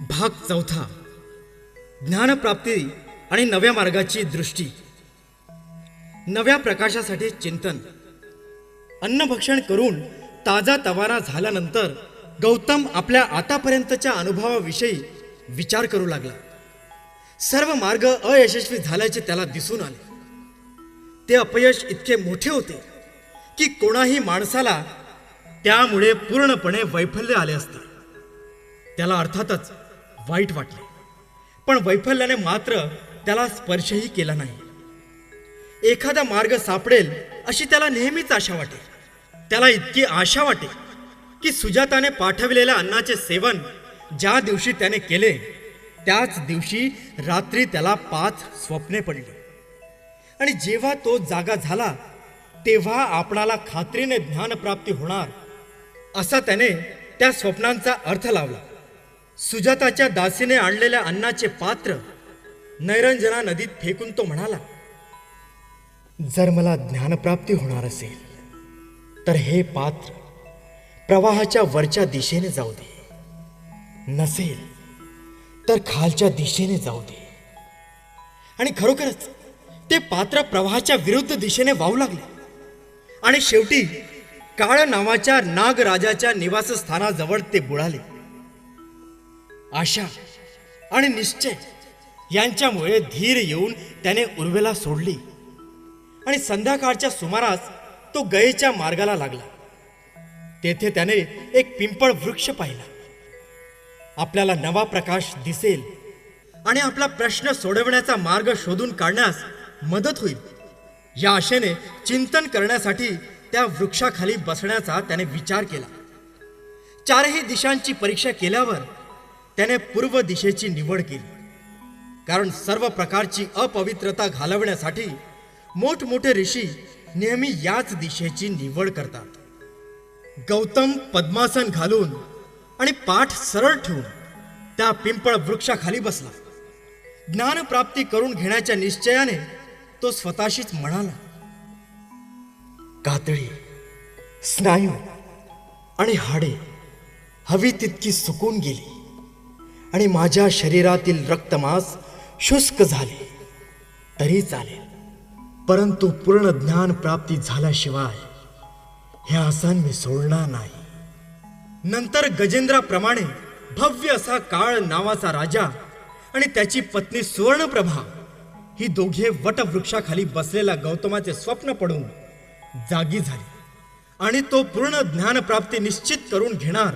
भाग चौथा. ज्ञानप्राप्ती आणि नव्या मार्गाची दृष्टी. नव्या प्रकाशासाठी चिंतन. अन्नभक्षण करून ताजा तवारा झाल्यानंतर गौतम आपल्या आतापर्यंतच्या अनुभवाविषयी विचार करू लागला. सर्व मार्ग अयशस्वी झाल्याचे त्याला दिसून आले. ते अपयश इतके मोठे होते की कोणाही माणसाला त्यामुळे पूर्णपणे वैफल्य आले असते. त्याला अर्थातच वाईट वाटले. पण वैफल्याने मात्र त्याला स्पर्शही केला नाही. एखादा मार्ग सापडेल अशी त्याला नेहमीच आशा वाटे. त्याला इतकी आशा वाटे की सुजाताने पाठविलेल्या अन्नाचे सेवन ज्या दिवशी त्याने केले त्याच दिवशी रात्री त्याला पाच स्वप्ने पडली. आणि जेव्हा तो जागा झाला तेव्हा आपणाला खात्रीने ज्ञानप्राप्ती होणार असा त्याने त्या स्वप्नांचा अर्थ लावला. सुजाताच्या दासीने आणलेल्या अन्नाचे पात्र नैरंजना नदीत फेकून तो म्हणाला जर मला ज्ञानप्राप्ती होणार असेल तर हे पात्र प्रवाहाच्या वरच्या दिशेने जाऊ दे. नसेल तर खालच्या दिशेने जाऊ दे. आणि खरोखरच ते पात्र प्रवाहाच्या विरुद्ध दिशेने वाहू लागले. आणि शेवटी काळ नावाच्या नागराजाच्या निवासस्थानाजवळ ते बुडाले. आशा आणि निश्चय यांच्यामुळे धीर येऊन त्याने उर्वेला सोडली. आणि संध्याकाळच्या सुमारास तो गयेच्या मार्गाला लागला. तेथे त्याने एक पिंपळ वृक्ष पाहिला. आपल्याला नवा प्रकाश दिसेल आणि आपला प्रश्न सोडवण्याचा मार्ग शोधून काढण्यास मदत होईल. या आशेने चिंतन करण्यासाठी त्या वृक्षाखाली बसण्याचा त्याने विचार केला. चारही दिशांची परीक्षा केल्यावर त्याने पूर्व दिशेची निवड केली. कारण सर्व प्रकारची अपवित्रता घालवण्यासाठी मोठमोठे ऋषी नेहमी याच दिशेची निवड करतात. गौतम पद्मासन घालून आणि पाठ सरळ ठेवून त्या पिंपळ वृक्षाखाली बसला. ज्ञानप्राप्ती करून घेण्याच्या निश्चयाने तो स्वतःशीच म्हणाला कातळी स्नायू आणि हाडे हवी तितकी सुकून गेली. आणि माझ्या शरीरातील रक्तमास शुष्क झाले. तरी चालेल. परंतु पूर्ण ज्ञान प्राप्ती झाल्याशिवाय हे आसन मी सोडणार नाही. नंतर गजेंद्राप्रमाणे भव्य असा काळ नावाचा राजा आणि त्याची पत्नी सुवर्णप्रभा ही दोघे वटवृक्षाखाली बसलेल्या गौतमाचे स्वप्न पडून जागी झाली. आणि तो पूर्ण ज्ञानप्राप्ती निश्चित करून घेणार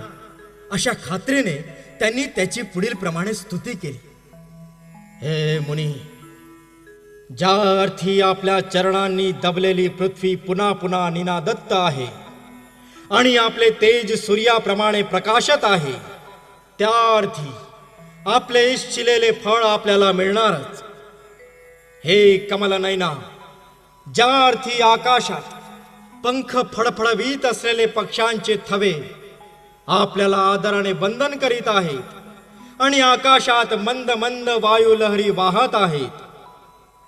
अशा खात्रीने त्यांनी त्याची पुढील प्रमाणे स्तुती केली. हे मुनी ज्या अर्थी आपल्या चरणांनी दबलेली पृथ्वी पुन्हा पुन्हा निनादत्त आहे आणि आपले तेज सूर्याप्रमाणे प्रकाशत आहे त्या अर्थी आपले इच्छिलेले फळ आपल्याला मिळणारच. हे कमल नैना ज्या अर्थी आकाशात पंख फडफडवीत असलेले पक्ष्यांचे थवे आपल्याला आदराने वंदन करीत आहेत. आणि आकाशात मंद मंद वायू लहरी वाहत आहेत.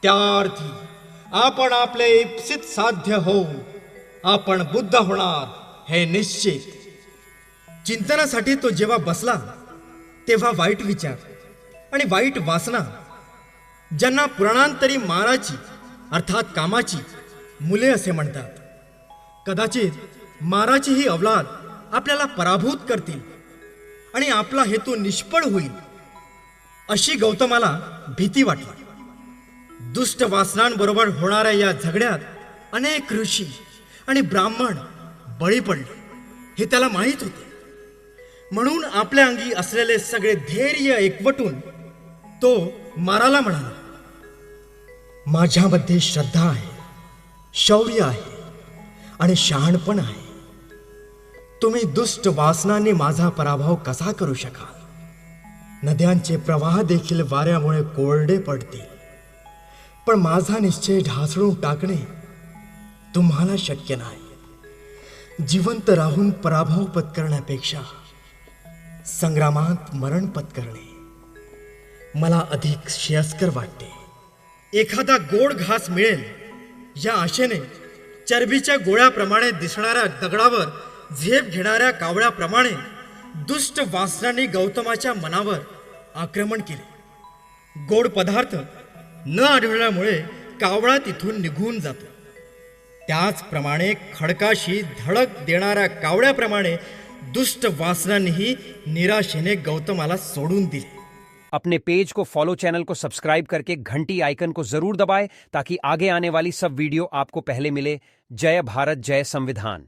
त्या अर्थी आपण आपले इप्सित साध्य होऊन आपण बुद्ध होणार हे निश्चित. चिंतनासाठी तो जेव्हा बसला तेव्हा वाईट विचार आणि वाईट वासना ज्यांना पुराणांतरी माराची अर्थात कामाची मुले असे म्हणतात. कदाचित माराची ही अवलाद आपल्याला पराभूत करतील आणि आपला हेतू निष्फळ होईल अशी गौतमाला भीती वाटली. दुष्ट वासनांबरोबर होणाऱ्या या झगड्यात अनेक ऋषी आणि ब्राह्मण बळी पडले हे त्याला माहीत होते. म्हणून आपल्या अंगी असलेले सगळे धैर्य एकवटून तो माराला म्हणाला माझ्यामध्ये श्रद्धा आहे शौर्य आहे आणि शहाणपण आहे. तुम्ही दुष्ट वासनांनी माझा पराभव कसा करू शकाल? नद्यांचे प्रवाह देखील वाऱ्यामुळे कोरडे पडतील. पण माझा निश्चय ढासळून टाकणे तुम्हाला शक्य नाही. जिवंत राहून पराभव पत्करण्यापेक्षा संग्रामात मरण पत्करणे मला अधिक श्रेयस्कर वाटते. एखादा गोड घास मिळेल. या आशेने चरबीच्या गोळ्याप्रमाणे दिसणाऱ्या दगडावर झेप घेणाऱ्या कावळ्याप्रमाणे दुष्ट वासरांनी गौतमाच्या मनावर आक्रमण केले. गोड पदार्थ न आढळल्यामुळे कावळा तिथून निघून जातो. त्याचप्रमाणे खडकाशी धडक देणाऱ्या कावळ्याप्रमाणे दुष्ट वासनांनीही निराशेने गौतमाला सोडून दिले. अपने पेज को फॉलो चैनल को सब्सक्राइब करके घंटी आइकन को जरूर दबाएं ताकि आगे आने वाली सब वीडियो आपको पहले मिले। जय भारत जय संविधान।